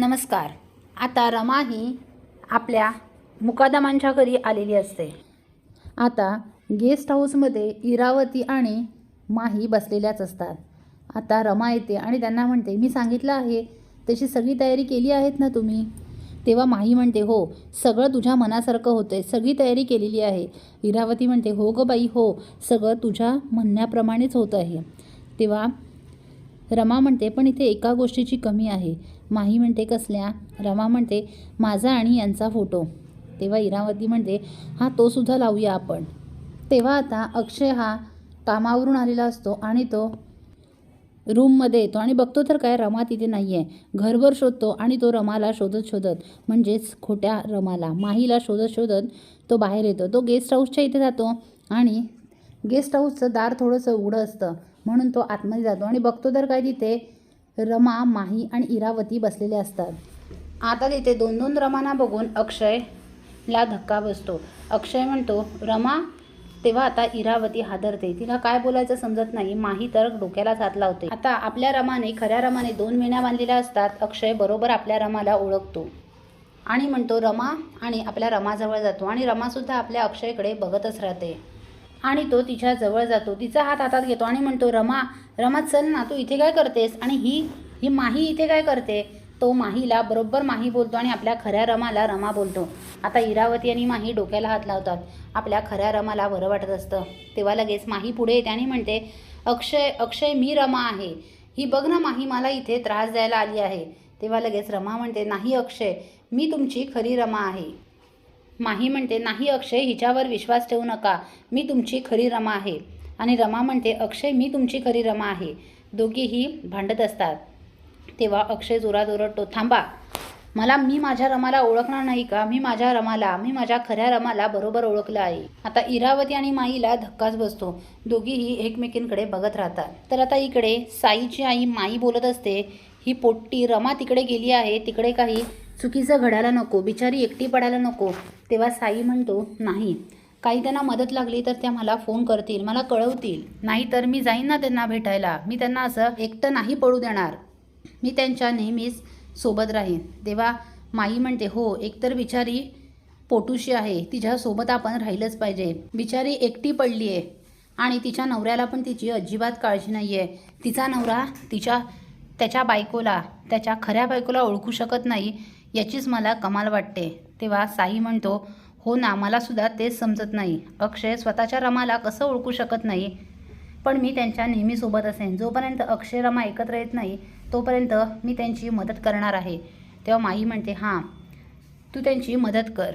नमस्कार. आता रमा ही आपल्या मुकादमांच्या घरी आलेली असते. आता गेस्ट हाऊसमध्ये इरावती आणि माही बसलेल्याच असतात. आता रमा येते आणि त्यांना म्हणते मी सांगितलं आहे तशी सगळी तयारी केली आहेत ना तुम्ही? तेव्हा माही म्हणते हो सगळं तुझ्या मनासारखं होतं आहे सगळी तयारी केलेली आहे. इरावती म्हणते हो गं बाई हो सगळं तुझ्या म्हणण्याप्रमाणेच होत आहे. तेव्हा रमा म्हणते पण इथे एका गोष्टीची कमी आहे. माही म्हणते कसल्या? रमा म्हणते माझा आणि यांचा फोटो. तेव्हा इरावती म्हणते हा तोसुद्धा लावूया आपण. तेव्हा आता अक्षय हा कामावरून आलेला असतो आणि तो रूममध्ये येतो. आणि बघतो तर काय रमा तिथे नाही आहे घरभर शोधतो आणि तो रमाला शोधत शोधत म्हणजेच खोट्या रमाला माहीला शोधत शोधत तो बाहेर येतो. तो गेस्ट हाऊसच्या इथे जातो आणि गेस्ट हाऊसचं दार थोडंसं उघडं असतं. म्हणून तो आतमध्ये जातो आणि बघतो तर काय तिथे रमा माही आणि इरावती बसलेले असतात. आता तिथे दोन दोन रमांना बघून अक्षयला धक्का बसतो. अक्षय म्हणतो रमा तेव्हा आता इरावती हादरते. तिला काय बोलायचं समजत नाही. माही तर डोक्याला हात लावते. आता आपल्या रमाने खऱ्या रमाने दोन महिन्या बांधलेल्या असतात. अक्षय बरोबर आपल्या रमाला ओळखतो. आणि म्हणतो रमा आणि आपल्या रमाजवळ जातो. आणि रमासुद्धा आपल्या अक्षयकडे बघतच राहते. आणि तो तिच्या जवळ जातो. तिचा हात हातात घेतो आणि म्हणतो रमा रमा चल ना तू इथे काय करतेस? आणि ही ही माही इथे काय करते? तो माहीला बरोबर माही बोलतो आणि आपल्या खऱ्या रमाला रमा बोलतो. आता इरावती आणि माही डोक्याला हात लावतात. आपल्या खऱ्या रमाला बरं वाटत असतं. तेव्हा लगेच माही पुढे येते आणि म्हणते अक्षय अक्षय मी रमा आहे. ही बघ ना माही मला इथे त्रास द्यायला आली आहे. तेव्हा लगेच रमा म्हणते नाही अक्षय मी तुमची खरी रमा आहे. माही म्हणते नाही अक्षय हिच्यावर विश्वास ठेवू नका. मी तुमची खरी रमा आहे. आणि रमा म्हणते अक्षय मी तुमची खरी रमा आहे. दोघीही भांडत असतात. तेव्हा अक्षय जोरात ओरडतो थांबा. मला मी माझ्या रमाला ओळखणार नाही का? मी माझ्या रमाला मी माझ्या खऱ्या रमाला बरोबर ओळखलं आहे. आता इरावती आणि माईला धक्काच बसतो. दोघीही एकमेकींकडे बघत राहतात. तर आता इकडे साईची आई माई बोलत असते ही पोट्टी रमा तिकडे गेली आहे. तिकडे काही चुकीचं घडायला नको बिचारी एकटी पडायला नको. तेव्हा साई म्हणतो नाही काही त्यांना मदत लागली तर त्या मला फोन करतील मला कळवतील. नाहीतर मी जाईन ना त्यांना भेटायला. मी त्यांना असं एकटं नाही पडू देणार. मी त्यांच्या नेहमीच सोबत राहीन. तेव्हा माई म्हणते हो एकतर बिचारी पोटूशी आहे. तिच्यासोबत आपण राहिलंच पाहिजे. बिचारी एकटी पडली आहे आणि तिच्या नवऱ्याला पण तिची अजिबात काळजी नाही आहे तिचा नवरा तिच्या त्याच्या बायकोला त्याच्या खऱ्या बायकोला ओळखू शकत नाही. याचीच मला कमाल वाटते. तेव्हा साई म्हणतो हो ना मलासुद्धा तेच समजत नाही. अक्षय स्वतःच्या रमाला कसं ओळखू शकत नाही? पण मी त्यांच्या नेहमीसोबत असेन. जोपर्यंत अक्षय रमा एकत्र येत नाही तोपर्यंत मी त्यांची मदत करणार आहे. तेव्हा माई म्हणते हां तू त्यांची मदत कर.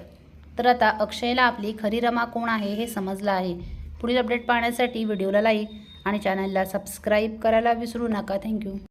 तर आता अक्षयला आपली खरी रमा कोण आहे हे समजलं आहे. पुढील अपडेट पाहण्यासाठी व्हिडिओला लाईक आणि चॅनलला सबस्क्राईब करायला विसरू नका. थँक्यू.